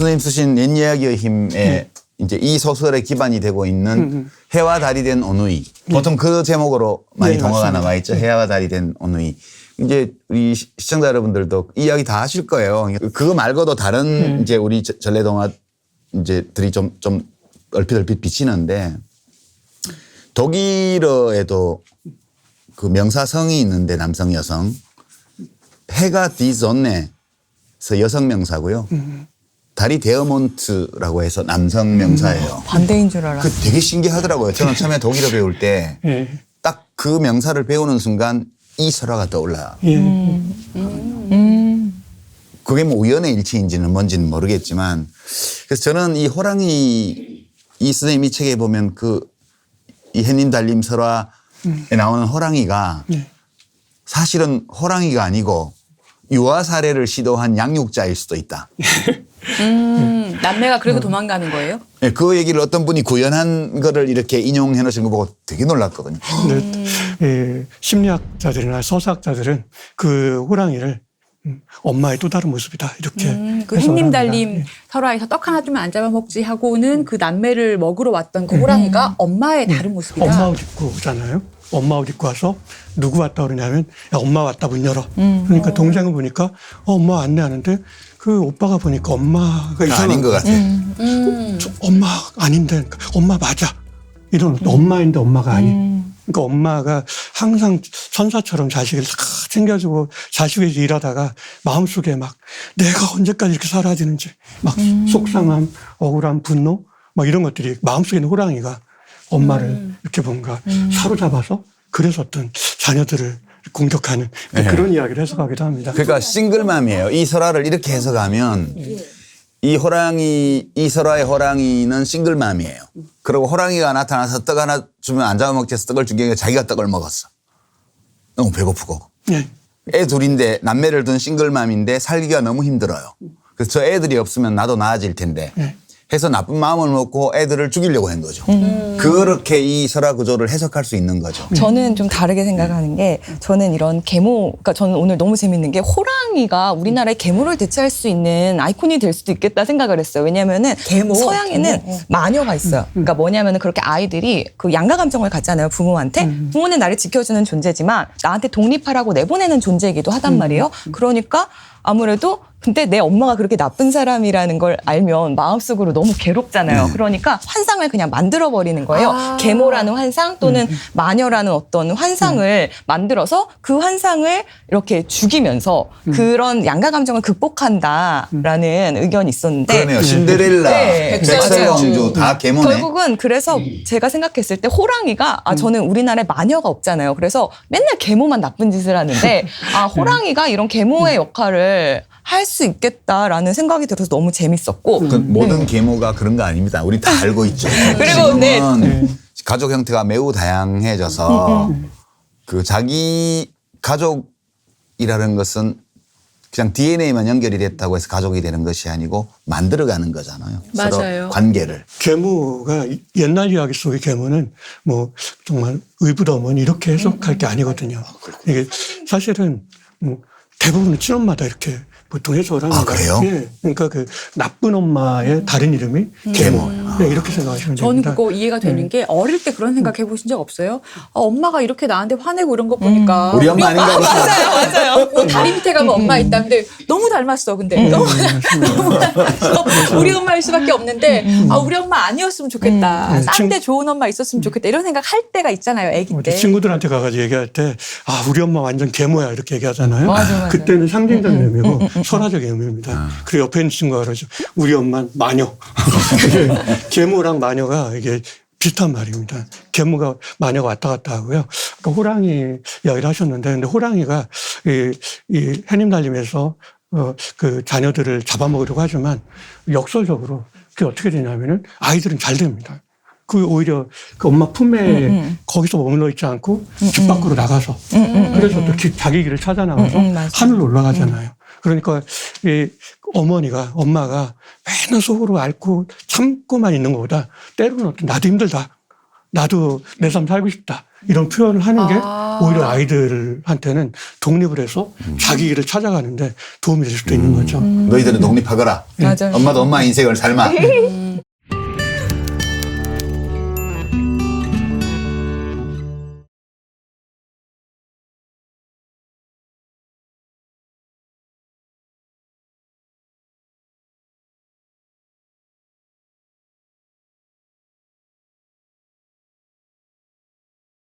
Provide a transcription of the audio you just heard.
선생님 쓰신 옛 이야기의 힘에 네. 이제 이 소설의 기반이 되고 있는 음. 해와 달이 된 오누이. 보통 그 제목으로 많이 네, 동화가 맞습니다. 나와 있죠. 해와 달이 된 오누이. 이제 우리 시- 시청자 여러분들도 이 이야기 다 아실 거예요. 그거 말고도 다른 네. 이제 우리 저- 전래 동화 이제들이 좀 좀 얼핏 얼핏 비치는데 독일어에도 그 명사성이 있는데 남성 여성 해가 디존네에서 여성 명사고요. 달이 데어몬트라고 해서 남성 명사예요. 반대인 줄 알았어. 그 되게 신기하더라고요. 저는 처음에 독일어 배울 때딱 예. 그 명사를 배우는 순간 이 설화가 떠올라. 예. 음. 그게 뭐 우연의 일치인지는 뭔지는 모르겠지만 그래서 저는 이 호랑이 이 선생님 이 책에 보면 그 이 해님 달림 설화에 나오는 호랑이가 네. 사실은 호랑이가 아니고 유아 사례를 시도한 양육자일 수도 있다. 음, 남매가 그리고 도망가는 거예요? 예, 그 얘기를 어떤 분이 구현한 거를 이렇게 인용해 놓으신 거 보고 되게 놀랐거든요. 근데 예, 심리학자들이나 서사학자들은 그 호랑이를 음, 엄마의 또 다른 모습이다 이렇게 음, 그 해석을 햇님 합니다. 달림 예. 설화에서 떡 하나 주면 안 잡아먹지 하고는 그 남매를 먹으러 왔던 그 호랑이가 엄마의 다른 모습이다. 엄마 옷 입고 오잖아요. 엄마 옷 입고 와서 누구 왔다 그러냐면 야, 엄마 왔다 문 열어. 그러니까 동생을 보니까 어, 엄마 왔네 하는데 그 오빠가 보니까 엄마가 이상한 아닌 것 거야. 같아요. 음. 저 엄마 아닌데 그러니까 엄마 맞아. 이런 엄마인데 엄마가 아닌. 그러니까 엄마가 항상 천사처럼 자식을 다 챙겨주고 자식 위해서 일하다가 마음속에 막 내가 언제까지 이렇게 살아야 되는지 막 속상함, 억울함, 분노 막 이런 것들이 마음속에 있는 호랑이가 엄마를 이렇게 뭔가 사로잡아서 그래서 어떤 자녀들을 공격하는 네. 그런 이야기를 해석하기도 합니다. 그러니까 싱글맘이에요. 이 설화를 이렇게 해석하면 이 호랑이 이 설화의 호랑이는 싱글맘이에요. 그리고 호랑이가 나타나서 떡 하나 주면 안 잡아먹지 해서 떡을 준 게 자기가 떡을 먹었어. 너무 배고프고. 예. 애 둘인데 남매를 둔 싱글맘인데 살기가 너무 힘들어요. 그래서 저 애들이 없으면 나도 나아질 텐데 네. 해서 나쁜 마음을 먹고 애들을 죽이려고 한 거죠. 그렇게 이 설화 구조를 해석할 수 있는 거죠. 저는 좀 다르게 생각하는 게 저는 이런 계모, 그러니까 저는 오늘 너무 재밌는 게 호랑이가 우리나라의 계모를 대체할 수 있는 아이콘이 될 수도 있겠다 생각을 했어요. 왜냐면은 계모? 서양에는 어. 마녀가 있어요. 그러니까 뭐냐면은 그렇게 아이들이 그 양가 감정을 갖잖아요. 부모한테. 부모는 나를 지켜주는 존재지만 나한테 독립하라고 내보내는 존재이기도 하단 말이에요. 그러니까 아무래도 근데 내 엄마가 그렇게 나쁜 사람이라는 걸 알면 마음속으로 너무 괴롭잖아요. 그러니까 환상을 그냥 만들어 버리는 거예요. 아. 계모라는 환상 또는 마녀라는 어떤 환상을 만들어서 그 환상을 이렇게 죽이면서 그런 양가 감정을 극복한다라는 의견이 있었는데 그러네요. 신데렐라, 네. 백설공주 다 계모네. 결국은 그래서 제가 생각했을 때 호랑이가 아 저는 우리나라에 마녀가 없잖아요. 그래서 맨날 계모만 나쁜 짓을 하는데 아 호랑이가 이런 계모의 역할을 할 수 있겠다라는 생각이 들어서 너무 재밌었고 그 모든 계모가 그런 거 아닙니다. 우리 다 알고 있죠. 그리고 네. 지금은 가족 형태가 매우 다양해져서 그 자기 가족이라는 것은 그냥 DNA만 연결이 됐다고 해서 가족이 되는 것이 아니고 만들어가는 거잖아요. 맞아요. 서로 관계를. 계모가 옛날 이야기 속의 계모는 뭐 정말 의붓어머니 이렇게 해석할 게 아니거든요. 이게 사실은 뭐 대부분 친엄마다 이렇게 보통 해석을 합니다. 아, 그래요? 예. 그러니까 그 나쁜 엄마의 다른 이름이 계모. 네, 이렇게 생각하시면 저는 됩니다. 그거 이해가 되는 게 어릴 때 그런 생각 해보신 적 없어요? 아, 엄마가 이렇게 나한테 화내고 이런 거 보니까 우리 엄마 아닌가 보다. 맞아요, 맞아요. 뭐 다리 밑에 가면 엄마 있다. 근데 너무 닮았어. 근데 너무 닮았어. 우리 엄마일 수밖에 없는데 아 우리 엄마 아니었으면 좋겠다. 음. 싼데 좋은 엄마 있었으면 좋겠다. 이런 생각 할 때가 있잖아요, 아기 어디 때. 친구들한테 가가지고 얘기할 때, 아, 우리 엄마 완전 계모야. 이렇게 얘기하잖아요. 맞아, 맞아. 그때는 상징적인 의미고 설화적인 의미입니다. 그리고 옆에 있는 친구가 그러죠. 우리 엄마는 마녀. 계모랑 마녀가 이게 비슷한 말입니다. 계모가 마녀가 왔다 갔다 하고요. 아까 호랑이 이야기를 하셨는데, 근데 호랑이가 이, 이 해님 달림에서 어, 그 자녀들을 잡아먹으려고 하지만 역설적으로 그게 어떻게 되냐면은 아이들은 잘 됩니다. 그 오히려 그 엄마 품에 거기서 머물러 있지 않고 집 밖으로 나가서 그래서 또 기- 자기 길을 찾아 나가서 음, 음, 맞아요. 하늘로 올라가잖아요. 그러니까 이 어머니가 엄마가 맨날 속으로 앓고 참고만 있는 것보다 때로는 어떤 나도 힘들다. 나도 내 삶 살고 싶다. 이런 표현을 하는 게 아. 오히려 아이들한테는 독립을 해서 자기 길을 찾아가는데 도움이 될 수도 있는 거죠. 너희들은 독립하거라. 맞아요. 엄마도 엄마 인생을 삶아.